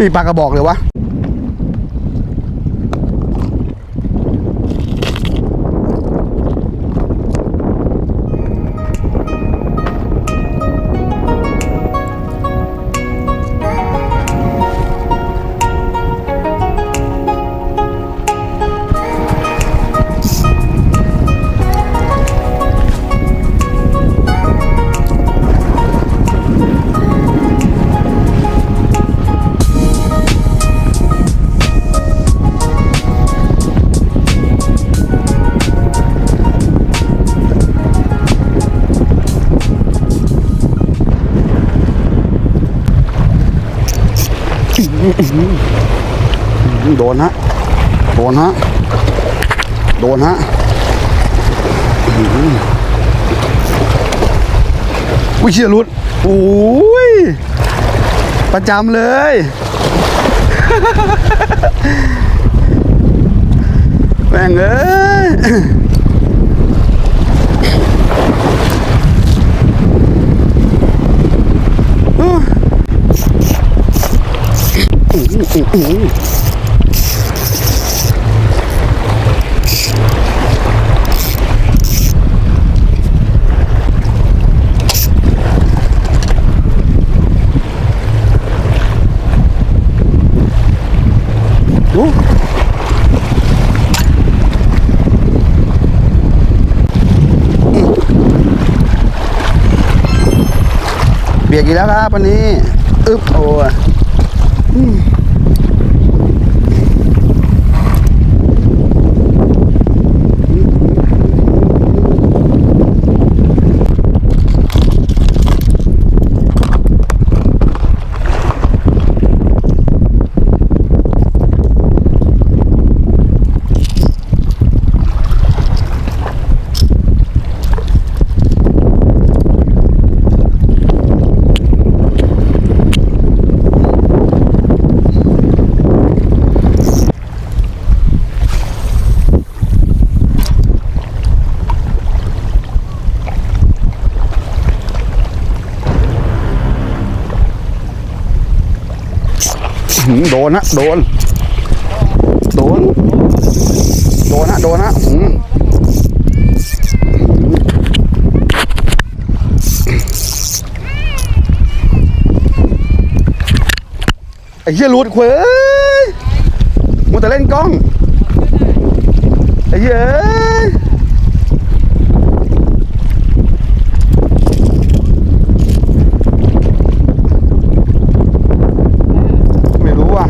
นี่ปลากระบอกเลยวะ โดนฮะ โดนฮะ โดนฮะอุ้ยเชียรุดโอ้ย ประจำเลย แม่งเอ้ย เบียกอีกแล้วครับวันนี้ อึ๊บโอ้ โดนนะโดน โดน โดนนะโดนนะหืมไอ้เหี้ยหลุดเว้ยมัวแต่เล่นกล้อง ไอ้เหี้ยเอ้ยไม่รู้อะ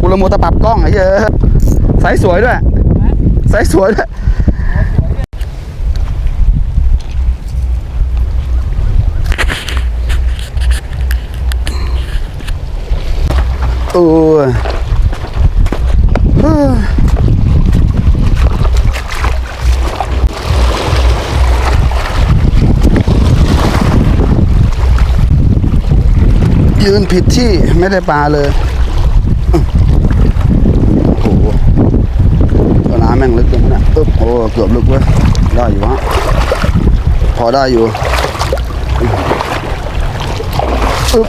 กูละมัวแต่ปรับ กล้องไอ้เยไซส์สวยด้วยไซส์สวยด้วยเออเฮ้ยยืนผิดที่ไม่ได้ปลาเลย โอ้โหตัวน้ำแม่งลึ กจังนะอึ๊บโอ้เกือบลึกเว้ยได้อยู่ฮะพอได้อยู่อึ๊บ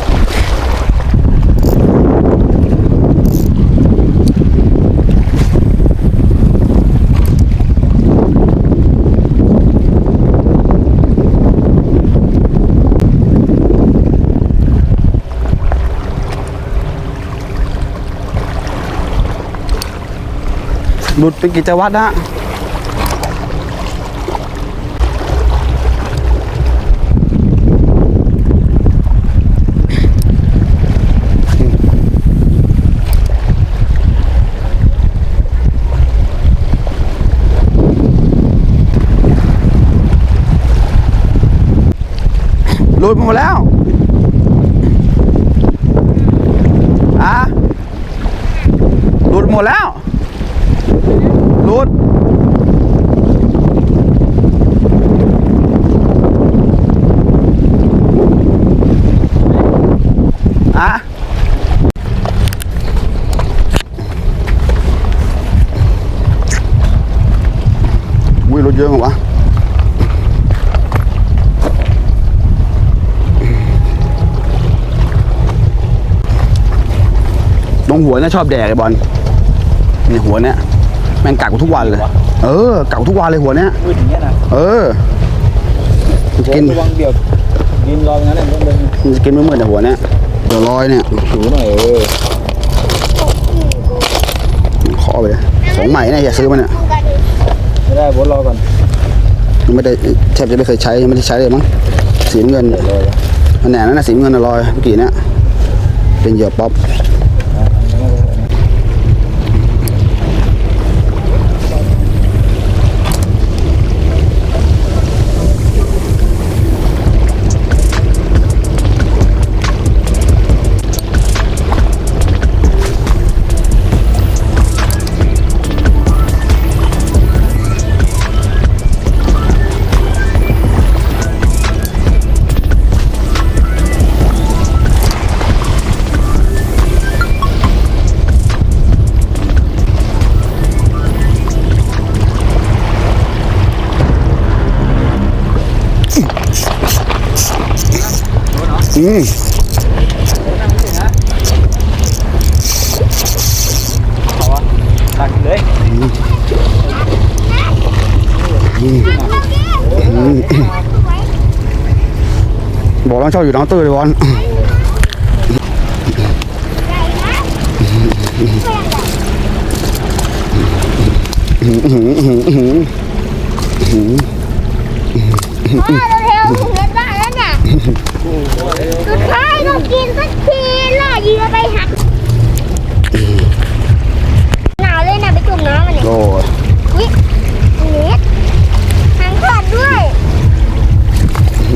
หลุดเป็นกิจวัตรนะ ลุดหมดแล้วอะหลุดหมดแล้วรูดอะอุ้ยรถเยอะเหรอวะ รงหัวเนี่ยชอบแดกไอ้บอลนี่หัวเนี่ยแม่งกัดกูทุกวันเลย เออกัดกูทุกวันเลยหัวเนี่ยมืดอย่างเงี้ยนะเออมันจะกินระวังเดี๋ยวดินรออย่างนั้นเลยต้องเดินมันจะกินไม่เหมือนแต่หัวเนี่ยตัวลอยเนี่ยถูหน่อยเออขอไปเลยสองใหม่เนี่ยอย่าซื้อมันเนี่ยไม่ได้บดรอก่อนยังไม่ได้แทบจะไม่เคยใช้ยังไม่ได้ใช้เลยมั้งสีน้ำเงินเดี๋ยวรอก่อนอันไหนนั่นน่ะสีน้ำเงินน่ะลอยเมื่อกี้เนี่ยเป็นเหยื่อป๊อป อืมเอาวะตักเลยบอกแล้วชอบอยู่น้ สุดท้ายต้องกินสักทีล่อเหยื่อไปหักหนาวเลยนะไปจุ่มน้ำมันเนี่ยโอ้ยวิเน็ตหางขาดด้วย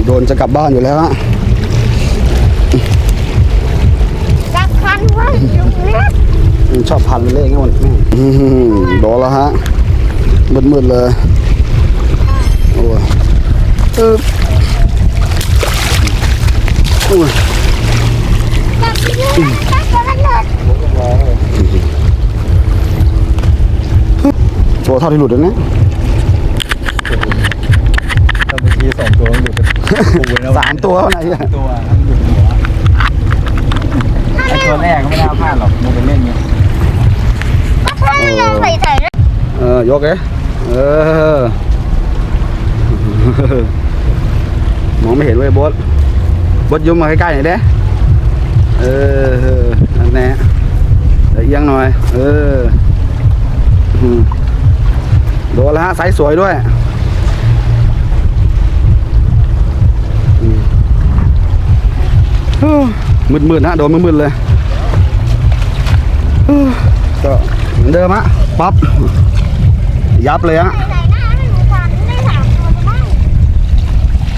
โดนจะกลับบ้านอยู่แล้วฮะจับคันไว้ลุงเน็ตมันชอบพันเล่งไงมันแม่งอื้อหือโดนแล้วฮะมืดๆเลยโอ้ยเออโอ้ยจับยอะจับจนมันหลุดตัวเท่าที่หลุดเลยนะถ้าเมื่อกี้สองตัวมันหลุดกันปูเลยนะสามตัวเท่าไหร่เนี่ยตัวมันหลุดหัวไอ้ตัวแรกก็ไม่น่าพลาดหรอกมันเป็นเล่นไงก็ถ้าไม่ลองใส่ใส่นะเออยกเลยเออมองไม่เห็นเว้ยบด บดยุ่มมาใกล้ๆหน่อยเด้เออนั่นแน่เดี๋ยวเอียงหน่อย เอออืมโดนแล้วฮะไซส์สวยด้วยอืมฮู้มืดๆนะโดนมืดๆเลยฮู้ก็เหมือนเดิมฮะปั๊บ ยับเลยฮะใส่หน้าให้หนูฟันได้สามตัวจะได้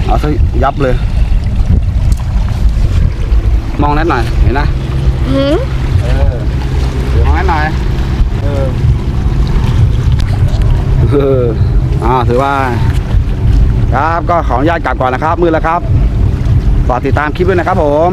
เอาซะยับเลย มองแนทหน่อย เห็นนะหืมเออเดี๋ยวมองแนทหน่อย เออ เอออ่าถือว่า ครับก็ขออนุญาตกลับก่อนนะครับ มือแล้วครับ ฝากติดตามคลิปด้วยนะครับผม